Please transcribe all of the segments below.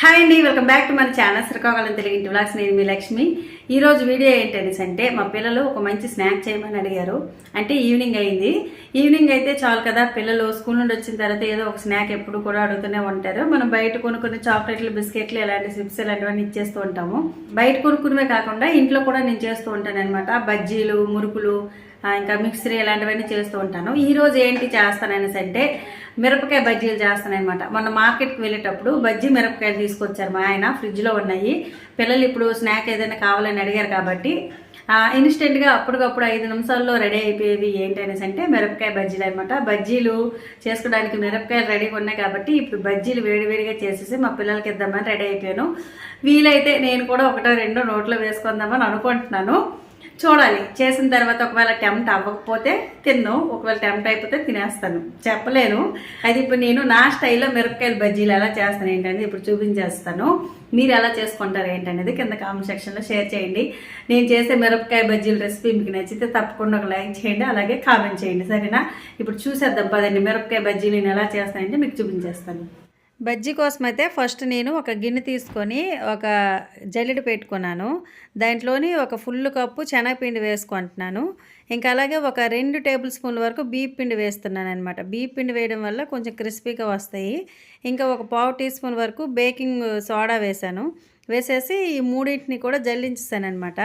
Hi అండి welcome back to మన channel Srikakulam Telugu ఇంటి వ్లాగ్స్ నేను మీ లక్ష్మి. ఈరోజు వీడియో ఏంటనేసి అంటే మా పిల్లలు ఒక మంచి స్నాక్ చేయమని అడిగారు. అంటే ఈవినింగ్ అయింది. ఈవినింగ్ అయితే చాలు కదా పిల్లలు స్కూల్ నుండి వచ్చిన తర్వాత ఏదో ఒక స్నాక్ ఎప్పుడు కూడా అడుగుతూనే ఉంటారు. మనం బయట కొనుక్కునే చాక్లెట్లు బిస్కెట్లు ఇలాంటి చిప్స్ ఇలాంటివన్నీ ఇచ్చేస్తూ ఉంటాము. బయట కొనుక్కునే కాకుండా ఇంట్లో కూడా నేను చేస్తూ ఉంటాను అనమాట బజ్జీలు మురుకులు ఇంకా మిక్సరీ ఇలాంటివన్నీ చేస్తూ ఉంటాను. ఈరోజు ఏంటి చేస్తాననేసి అంటే మిరపకాయ బజ్జీలు చేస్తానమాట మొన్న మార్కెట్కి వెళ్ళేటప్పుడు బజ్జీ మిరపకాయలు తీసుకొచ్చారు మా ఆయన ఫ్రిడ్జ్లో ఉన్నాయి. పిల్లలు ఇప్పుడు స్నాక్ ఏదైనా కావాలని అడిగారు కాబట్టి ఇన్స్టెంట్గా అప్పటికప్పుడు ఐదు నిమిషాల్లో రెడీ అయిపోయేవి ఏంటి అనేసి అంటే మిరపకాయ బజ్జీలు అనమాట బజ్జీలు చేసుకోవడానికి మిరపకాయలు రెడీగా ఉన్నాయి కాబట్టి ఇప్పుడు బజ్జీలు వేడివేడిగా చేసేసి మా పిల్లలకి ఇద్దామని రెడీ అయిపోయాను. వీలైతే నేను కూడా ఒకటో రెండో నోట్లో వేసుకుందామని అనుకుంటున్నాను. చూడాలి. చేసిన తర్వాత ఒకవేళ టెంప్ట్ అవ్వకపోతే తిన్ను. ఒకవేళ టెంప్ట్ అయిపోతే తినేస్తాను. చెప్పలేను. అది ఇప్పుడు నేను నా స్టైల్లో మిరపకాయలు బజ్జీలు ఎలా చేస్తాను ఏంటనేది ఇప్పుడు చూపించేస్తాను. మీరు ఎలా చేసుకుంటారు ఏంటనేది కింద కామెంట్ సెక్షన్లో షేర్ చేయండి. నేను చేసే మిరపకాయ బజ్జీల రెసిపీ మీకు నచ్చితే తప్పకుండా ఒక లైక్ చేయండి. అలాగే కామెంట్ చేయండి. సరేనా? ఇప్పుడు చూసేద్దాం. పదండి. మిరపకాయ బజ్జీలు నేను ఎలా చేస్తానంటే మీకు చూపించేస్తాను. బజ్జీ కోసం అయితే ఫస్ట్ నేను ఒక గిన్నె తీసుకొని ఒక జల్లెడ పెట్టుకున్నాను. దాంట్లోని ఒక ఫుల్ కప్పు శనగపిండి వేసుకుంటున్నాను. ఇంకా అలాగే ఒక రెండు టేబుల్ స్పూన్ల వరకు బీప్ పిండి వేస్తున్నాను అనమాట బీప్ పిండి వేయడం వల్ల కొంచెం క్రిస్పీగా వస్తాయి. ఇంకా ఒక పావు టీ స్పూన్ వరకు బేకింగ్ సోడా వేశాను. వేసేసి ఈ మూడింటిని కూడా జల్లించేసానమాట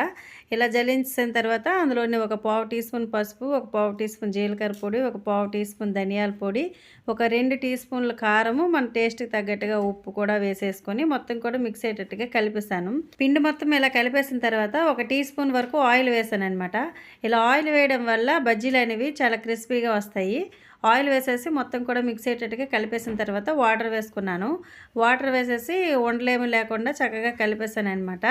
ఇలా జల్లించిన తర్వాత అందులోని ఒక పావు టీ స్పూన్ పసుపు ఒక పావు టీ స్పూన్ జీలకర్ర పొడి ఒక పావు టీ స్పూన్ ధనియాల పొడి ఒక రెండు టీ స్పూన్ల కారము మన టేస్ట్కి తగ్గట్టుగా ఉప్పు కూడా వేసేసుకొని మొత్తం కూడా మిక్స్ అయ్యేటట్టుగా కలిపేసాను పిండి మొత్తం ఇలా కలిపేసిన తర్వాత ఒక టీ స్పూన్ వరకు ఆయిల్ వేసాను అనమాట ఇలా ఆయిల్ వేయడం వల్ల బజ్జీలు అనేవి చాలా క్రిస్పీగా వస్తాయి. ఆయిల్ వేసేసి మొత్తం కూడా మిక్స్ అయ్యేటట్టుగా కలిపేసిన తర్వాత వాటర్ వేసుకున్నాను. వాటర్ వేసేసి వండలేమి లేకుండా చక్కగా కలిపేసాను అనమాట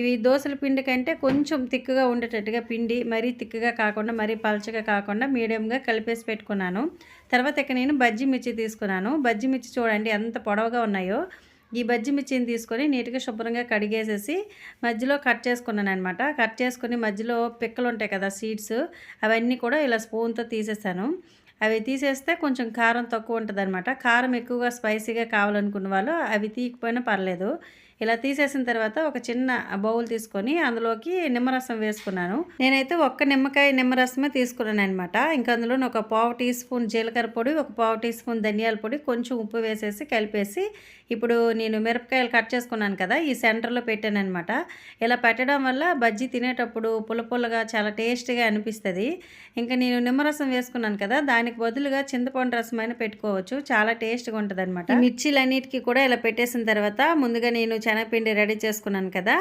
ఇవి దోశల పిండి కంటే కొంచెం తిక్కుగా ఉండేటట్టుగా పిండి మరీ తిక్కుగా కాకుండా మరీ పలచగా కాకుండా మీడియంగా కలిపేసి పెట్టుకున్నాను. తర్వాత ఇక నేను బజ్జీ మిర్చి తీసుకున్నాను. బజ్జీ మిర్చి చూడండి ఎంత పొడవుగా ఉన్నాయో. ఈ బజ్జి మిర్చిని తీసుకొని నీట్గా శుభ్రంగా కడిగేసేసి మధ్యలో కట్ చేసుకున్నాను అనమాట కట్ చేసుకుని మధ్యలో పిక్కలు ఉంటాయి కదా సీడ్స్ అవన్నీ కూడా ఇలా స్పూన్తో తీసేసాను. అవి తీసేస్తే కొంచెం కారం తక్కువ ఉంటుంది కారం ఎక్కువగా స్పైసీగా కావాలనుకున్న వాళ్ళు అవి తీయకపోయినా పర్లేదు. ఇలా తీసేసిన తర్వాత ఒక చిన్న బౌల్ తీసుకొని అందులోకి నిమ్మరసం వేసుకున్నాను. నేనైతే ఒక్క నిమ్మకాయ నిమ్మరసమే తీసుకున్నాను అనమాట ఇంకా అందులో ఒక పావు టీ స్పూన్ జీలకర్ర పొడి ఒక పావు టీ స్పూన్ ధనియాల పొడి కొంచెం ఉప్పు వేసేసి కలిపేసి ఇప్పుడు నేను మిరపకాయలు కట్ చేసుకున్నాను కదా ఈ సెంటర్లో పెట్టాను అనమాట ఇలా పెట్టడం వల్ల బజ్జీ తినేటప్పుడు పుల్ల పుల్లగా చాలా టేస్టీగా అనిపిస్తుంది. ఇంకా నేను నిమ్మరసం వేసుకున్నాను కదా దానికి బదులుగా చింతపండు రసం అయినా పెట్టుకోవచ్చు. చాలా టేస్ట్గా ఉంటుంది అనమాట మిర్చీలన్నిటికీ కూడా ఇలా పెట్టేసిన తర్వాత ముందుగా నేను శనగపిండి రెడీ చేసుకున్నాను కదా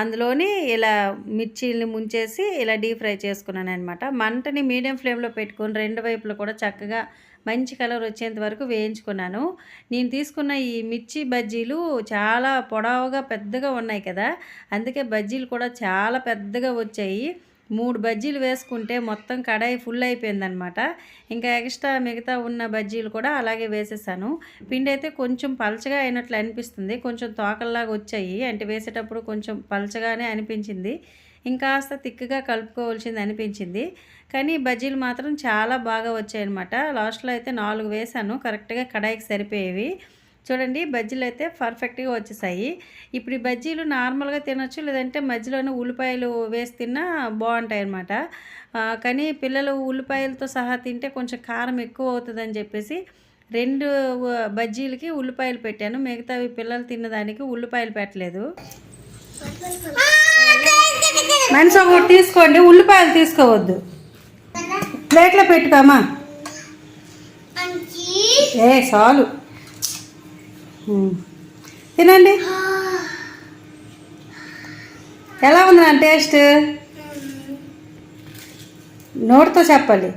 అందులోని ఇలా మిర్చీల్ని ముంచేసి ఇలా డీప్ ఫ్రై చేసుకున్నాను అనమాట మంటని మీడియం ఫ్లేమ్లో పెట్టుకొని రెండు వైపులు కూడా చక్కగా మంచి కలర్ వచ్చేంత వరకు వేయించుకున్నాను. నేను తీసుకున్న ఈ మిర్చి బజ్జీలు చాలా పొడవుగా పెద్దగా ఉన్నాయి కదా అందుకే బజ్జీలు కూడా చాలా పెద్దగా వచ్చాయి. మూడు బజ్జీలు వేసుకుంటే మొత్తం కడాయి ఫుల్ అయిపోయిందనమాట ఇంకా ఎక్స్ట్రా మిగతా ఉన్న బజ్జీలు కూడా అలాగే వేసేసాను. పిండి అయితే కొంచెం పలచగా అయినట్లు అనిపిస్తుంది. కొంచెం తోకల్లాగా వచ్చాయి. అంటే వేసేటప్పుడు కొంచెం పలచగానే అనిపించింది. ఇంకాస్త తిక్కగా కలుపుకోవాల్సింది అనిపించింది. కానీ బజ్జీలు మాత్రం చాలా బాగా వచ్చాయి అనమాట లాస్ట్లో అయితే నాలుగు వేసాను. కరెక్ట్గా కడాయికి సరిపోయేవి. చూడండి బజ్జీలు అయితే పర్ఫెక్ట్గా వచ్చేసాయి. ఇప్పుడు ఈ బజ్జీలు నార్మల్గా తినొచ్చు లేదంటే మధ్యలోనే ఉల్లిపాయలు వేసి తిన్నా బాగుంటాయి అనమాట కానీ పిల్లలు ఉల్లిపాయలతో సహా తింటే కొంచెం కారం ఎక్కువ అవుతుందని చెప్పేసి రెండు బజ్జీలకి ఉల్లిపాయలు పెట్టాను. మిగతావి పిల్లలు తిన్నదానికి ఉల్లిపాయలు పెట్టలేదు. మనిషి ఒకటి తీసుకోండి ఉల్లిపాయలు తీసుకోవద్దు. ప్లేట్లో పెట్టుకోమా ఏ చాలు. తినండి. ఎలా ఉంది నా టేస్ట్? నోటితో చెప్పాలి.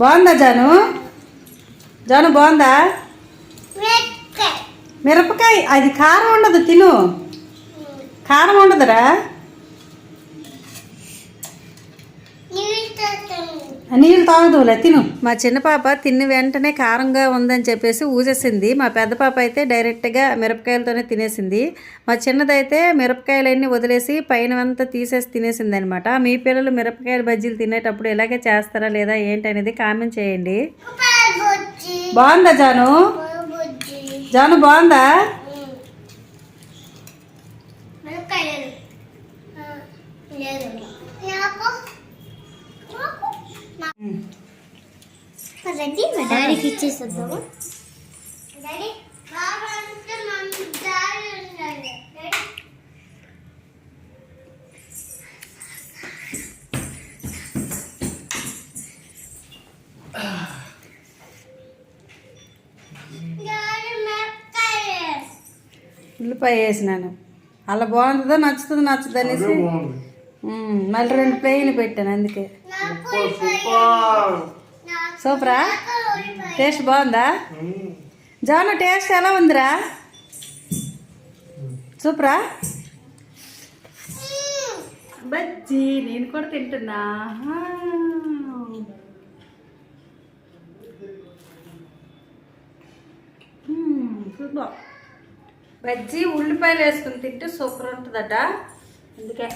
బాగుందా జాను? జాను బాగుందా? మిరపకాయ అది కారం ఉండదు తిను. కారం ఉండదురా? నీళ్ళు తాగదులే తిను. మా చిన్న పాప తిన్న వెంటనే కారంగా ఉందని చెప్పేసి ఊసేసింది. మా పెద్ద పాప అయితే డైరెక్ట్గా మిరపకాయలతోనే తినేసింది. మా చిన్నదైతే మిరపకాయలన్నీ వదిలేసి పైన అంతా తీసేసి తినేసింది అనమాట మీ పిల్లలు మిరపకాయల బజ్జీలు తినేటప్పుడు ఇలాగే చేస్తారా లేదా ఏంటి అనేది కామెంట్ చేయండి. బాగుందా జాను? జాను బాగుందా మిరపకాయ లేదు ఆ, లేదు నాకు రెడ్డి మా డాడీకి ఇచ్చేసేద్దాము? ఉల్లిపాయ వేసినాను. అలా బాగుంటుందో? నచ్చుతుందో? నచ్చుతుంది అనేసి? మళ్ళీ రెండు ప్లేయిలు పెట్టాను అందుకే. సూపర్? టేస్ట్ బాగుందా. జాను టేస్ట్ ఎలా ఉందిరా? సూపరా? బజ్జీ నేను కూడా తింటున్నా. సూపర్. బజ్జీ ఉల్లిపాయలు వేసుకుని తింటే సూపర్ ఉంటుందట. అందుకే.